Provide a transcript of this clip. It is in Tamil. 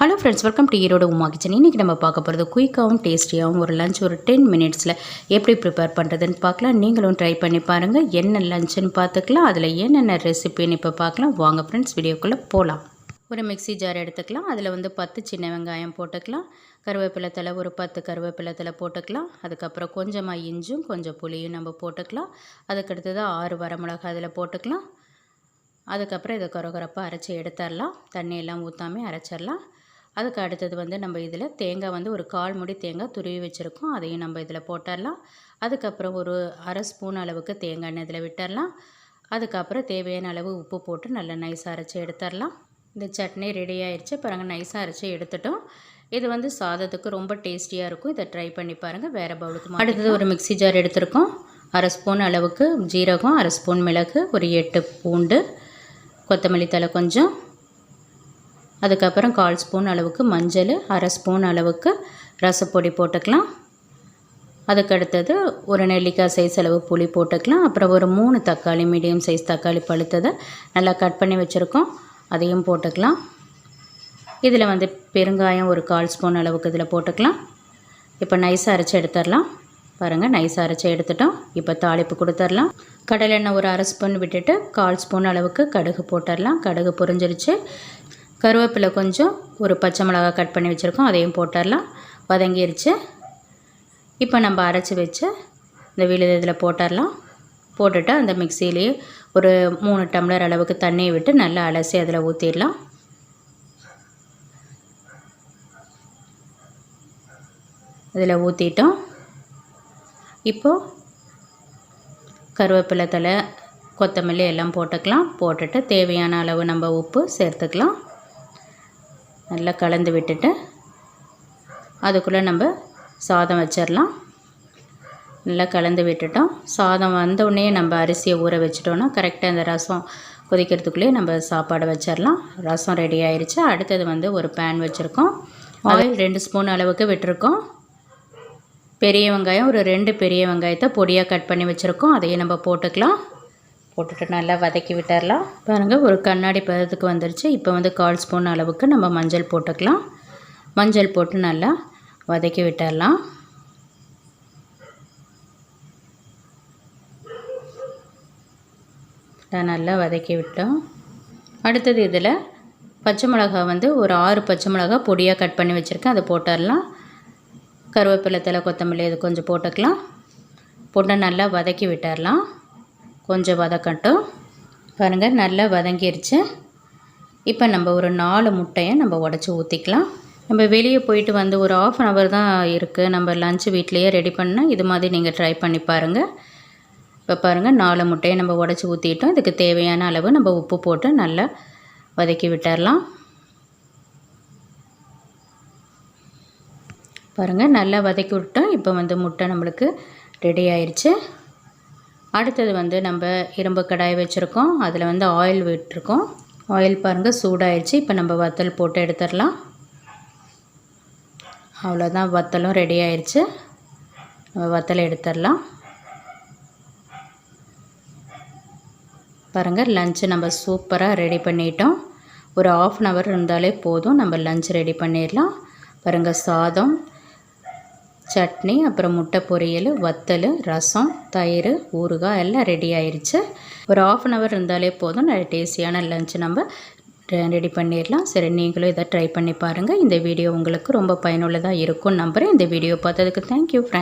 Hello friends welcome to Erode Uma kitchen இன்றைக்கி நம்ம பார்க்க போகிறது குயிக்காகவும் டேஸ்டியாகவும் ஒரு லஞ்ச் ஒரு டென் மினிட்ஸில் எப்படி ப்ரிப்பேர் பண்ணுறதுன்னு பார்க்கலாம். நீங்களும் ட்ரை பண்ணி பாருங்கள் என்ன லஞ்சுன்னு பார்த்துக்கலாம். அதில் என்னென்ன ரெசிபின்னு இப்போ பார்க்கலாம். வாங்க ஃப்ரெண்ட்ஸ் வீடியோக்குள்ளே போகலாம் ஒரு மிக்சி ஜார் எடுத்துக்கலாம். அதில் வந்து பத்து சின்ன வெங்காயம் போட்டுக்கலாம். கருவேப்பிலை தலை ஒரு பத்து கருவேப்பிலை தலை போட்டுக்கலாம். அதுக்கப்புறம் கொஞ்சமாக இஞ்சும் கொஞ்சம் புளியும் நம்ம போட்டுக்கலாம். அதுக்கடுத்தது ஆறு வரமிளகா அதில் போட்டுக்கலாம். அதுக்கப்புறம் இதை குறகுறப்பாக அரைச்சி எடுத்துடலாம். தண்ணியெல்லாம் ஊற்றாமல் அரைச்சிடலாம். அதுக்கு அடுத்தது வந்து நம்ம இதில் தேங்காய் வந்து ஒரு கால் முடி தேங்காய் துருவி வச்சுருக்கோம். அதையும் நம்ம இதில் போட்டுடலாம். அதுக்கப்புறம் ஒரு அரை ஸ்பூன் அளவுக்கு தேங்காய் எண்ணெய் இதில் விட்டுடலாம். அதுக்கப்புறம் தேவையான அளவு உப்பு போட்டு நல்லா நைஸாக அரைச்சி எடுத்துடலாம். இந்த சட்னி ரெடி ஆயிடுச்சு பாருங்கள் நைஸாக அரைச்சி எடுத்துட்டோம். இது வந்து சாதத்துக்கு ரொம்ப டேஸ்டியாக இருக்கும். இதை ட்ரை பண்ணி பாருங்கள் வேறு பவுலுக்கு அடுத்தது ஒரு மிக்சி ஜார் எடுத்திருக்கோம். அரை ஸ்பூன் அளவுக்கு ஜீரகம் அரை ஸ்பூன் மிளகு ஒரு எட்டு பூண்டு கொத்தமல்லி தலை கொஞ்சம் அதுக்கப்புறம் கால் ஸ்பூன் அளவுக்கு மஞ்சள் அரை ஸ்பூன் அளவுக்கு ரசப்பொடி போட்டுக்கலாம். அதுக்கடுத்தது ஒரு நெல்லிக்காய் சைஸ் அளவு புளி போட்டுக்கலாம். அப்புறம் ஒரு மூணு தக்காளி மீடியம் சைஸ் தக்காளி பழுத்ததை நல்லா கட் பண்ணி வச்சுருக்கோம். அதையும் போட்டுக்கலாம். இதில் வந்து பெருங்காயம் ஒரு கால் ஸ்பூன் அளவுக்கு இதில் போட்டுக்கலாம். இப்போ நைஸாக அரைச்சி எடுத்துடலாம். பாருங்கள் நைஸாக அரைச்சி எடுத்துட்டோம். இப்போ தாளிப்பு கொடுத்துடலாம். கடலெண்ணெய் ஒரு அரை ஸ்பூன் விட்டுட்டு கால் ஸ்பூன் அளவுக்கு கடுகு போட்டுடலாம். கடுகு பொரிஞ்சிருச்சு. கருவேப்பிலை கொஞ்சம் ஒரு பச்சை மிளகா கட் பண்ணி வச்சுருக்கோம் அதையும் போட்டுடலாம். வதங்கிருச்சு. இப்போ நம்ம அரைச்சி வச்சு இந்த விழுது இதில் போட்டுடலாம். போட்டுட்டு அந்த மிக்சிலேயே ஒரு மூணு டம்ளர் அளவுக்கு தண்ணியை விட்டு நல்லா அலசி அதில் ஊற்றிடலாம். இதில் ஊற்றிட்டோம். இப்போது கருவேப்பிலை தலை கொத்தமல்லி எல்லாம் போட்டுக்கலாம். போட்டுட்டு தேவையான அளவு நம்ம உப்பு சேர்த்துக்கலாம். நல்லா கலந்து விட்டுட்டு அதுக்குள்ளே நம்ம சாதம் வச்சிடலாம். நல்லா கலந்து விட்டுட்டோம். சாதம் வந்தவுடனே நம்ம அரிசியை ஊற வச்சிட்டோன்னா கரெக்டாக அந்த ரசம் கொதிக்கிறதுக்குள்ளேயே நம்ம சாப்பாடு வச்சிடலாம். ரசம் ரெடி ஆயிடுச்சு அடுத்தது வந்து ஒரு பேன் வச்சுருக்கோம். ஆயில் ரெண்டு ஸ்பூன் அளவுக்கு விட்டுருக்கோம். பெரிய வெங்காயம் ஒரு ரெண்டு பெரிய வெங்காயத்தை பொடியாக கட் பண்ணி வச்சுருக்கோம். அதையும் நம்ம போட்டுக்கலாம். போட்டுட்டு நல்லா வதக்கி விட்டுடலாம் பாருங்கள் ஒரு கண்ணாடி பதத்துக்கு வந்துருச்சு. இப்போ வந்து கால் ஸ்பூன் அளவுக்கு நம்ம மஞ்சள் போட்டுக்கலாம். மஞ்சள் போட்டு நல்லா வதக்கி விட்டுடலாம் நல்லா வதக்கி விட்டோம். அடுத்தது இதில் பச்சை மிளகா வந்து ஒரு ஆறு பச்சை மிளகா பொடியாக கட் பண்ணி வச்சுருக்கேன். அதை போட்டுடலாம் கருவேப்பிலை தலை கொத்தமல்லி இது கொஞ்சம் போட்டுக்கலாம். போட்டு நல்லா வதக்கி விட்டுடலாம் கொஞ்சம் வதக்கட்டும். பாருங்கள் நல்லா வதங்கிருச்சு. இப்போ நம்ம ஒரு நாலு முட்டையை நம்ம உடச்சி ஊற்றிக்கலாம் நம்ம வெளியே போயிட்டு வந்து ஒரு ஆஃப் அன் ஹவர் தான் இருக்குது நம்ம லஞ்சு வீட்லேயே ரெடி பண்ணால் இது மாதிரி நீங்கள் ட்ரை பண்ணி பாருங்கள் இப்போ பாருங்கள் நாலு முட்டையை நம்ம உடச்சி ஊற்றிட்டோம் இதுக்கு தேவையான அளவு நம்ம உப்பு போட்டு நல்லா வதக்கி விட்டுடலாம் பாருங்கள் நல்லா வதக்கி விட்டோம். இப்போ வந்து முட்டை நம்மளுக்கு ரெடி ஆயிடுச்சு அடுத்தது வந்து நம்ம இரும்பு கடாய் வச்சுருக்கோம். அதில் வந்து ஆயில் விட்டுருக்கோம். ஆயில் பாருங்கள் சூடாயிடுச்சு இப்போ நம்ம வத்தல் போட்டு எடுத்துடலாம். அவ்வளோதான் வத்தலும் ரெடி ஆயிடுச்சு நம்ம வத்தல் எடுத்துடலாம். பாருங்கள் லஞ்சு நம்ம சூப்பராக ரெடி பண்ணிட்டோம். ஒரு ஆஃப் அன் ஹவர் இருந்தாலே போதும். நம்ம லஞ்ச் ரெடி பண்ணிடலாம். பாருங்கள் சாதம் சட்னி அப்புறம் முட்டை பொரியல் வத்தல் ரசம் தயிர் ஊறுகாய் எல்லாம் ரெடி ஆயிடுச்சு ஒரு ஆஃப் அன் ஹவர் இருந்தாலே போதும். நல்ல டேஸ்டியான லஞ்ச் நம்ம ரெடி பண்ணிடலாம். சரி நீங்களும் இதை ட்ரை பண்ணி பாருங்கள் இந்த வீடியோ உங்களுக்கு ரொம்ப பயனுள்ளதாக இருக்கும் நம்புகிறேன் இந்த வீடியோ பார்த்ததுக்கு தேங்க்யூ ஃப்ரெண்ட்